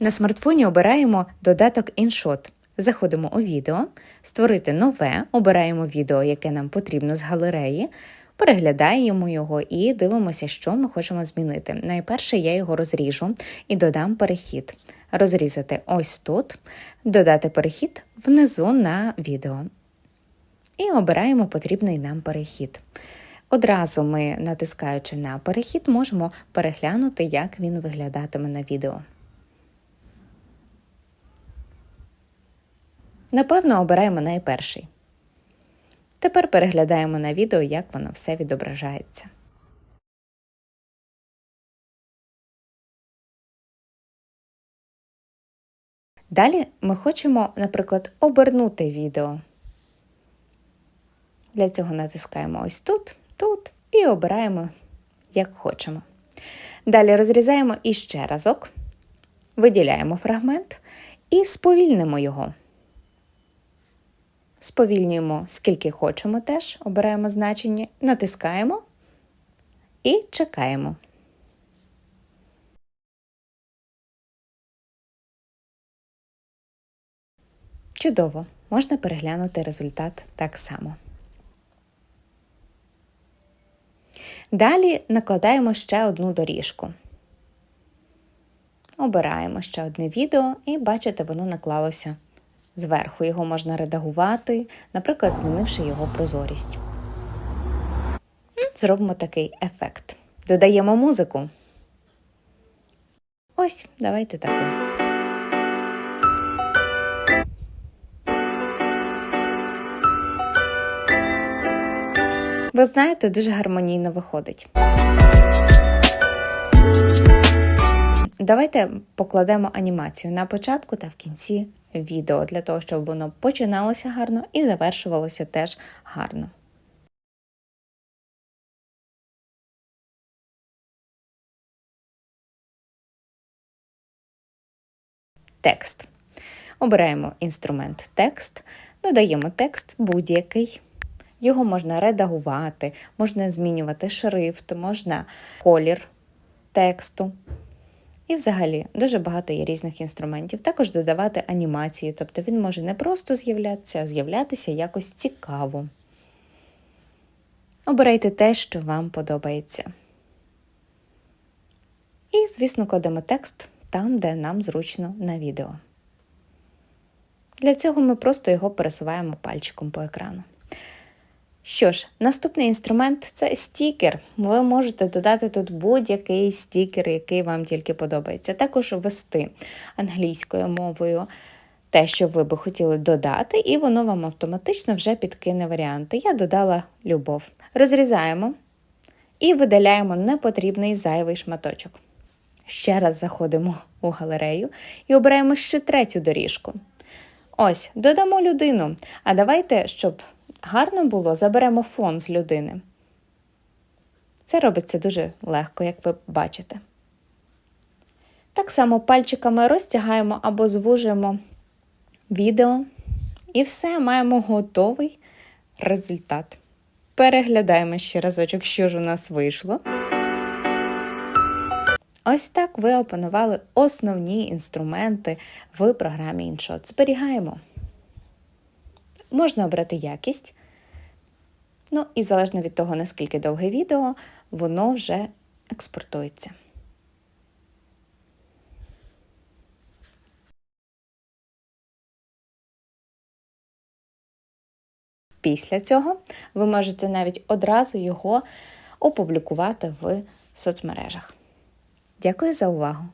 На смартфоні обираємо додаток InShot. Заходимо у відео, створити нове, обираємо відео, яке нам потрібно з галереї, переглядаємо його і дивимося, що ми хочемо змінити. Найперше я його розріжу і додам перехід. Розрізати ось тут, додати перехід внизу на відео. І обираємо потрібний нам перехід. Одразу ми, натискаючи на перехід, можемо переглянути, як він виглядатиме на відео. Напевно, обираємо найперший. Тепер переглядаємо на відео, як воно все відображається. Далі ми хочемо, наприклад, обернути відео. Для цього натискаємо ось тут, тут і обираємо, як хочемо. Далі розрізаємо іще разок, виділяємо фрагмент і сповільнимо його. Сповільнюємо скільки хочемо теж, обираємо значення, натискаємо і чекаємо. Чудово! Можна переглянути результат так само. Далі накладаємо ще одну доріжку. Обираємо ще одне відео і бачите, воно наклалося зверху. Його можна редагувати, наприклад, змінивши його прозорість. Зробимо такий ефект. Додаємо музику. Ось, давайте таку. Ви знаєте, дуже гармонійно виходить. Давайте покладемо анімацію на початку та в кінці відео, для того, щоб воно починалося гарно і завершувалося теж гарно. Текст. Обираємо інструмент текст, додаємо текст будь-який. Його можна редагувати, можна змінювати шрифт, можна колір тексту. І, взагалі, дуже багато є різних інструментів. Також додавати анімацію, тобто він може не просто з'являтися, а з'являтися якось цікаво. Обирайте те, що вам подобається. І, звісно, кладемо текст там, де нам зручно на відео. Для цього ми просто його пересуваємо пальчиком по екрану. Що ж, наступний інструмент це стікер. Ви можете додати тут будь-який стікер, який вам тільки подобається. Також ввести англійською мовою те, що ви би хотіли додати, і воно вам автоматично вже підкине варіанти. Я додала любов. Розрізаємо і видаляємо непотрібний зайвий шматочок. Ще раз заходимо у галерею і обираємо ще третю доріжку. Ось, додамо людину. А давайте, щоб гарно було, заберемо фон з людини. Це робиться дуже легко, як ви бачите. Так само пальчиками розтягаємо або звужуємо відео, і все, маємо готовий результат. Переглядаємо ще разочок, що ж у нас вийшло. Ось так ви опанували основні інструменти в програмі InShot. Зберігаємо. Можна обрати якість. Ну і залежно від того, наскільки довге відео, воно вже експортується. Після цього ви можете навіть одразу його опублікувати в соцмережах. Дякую за увагу!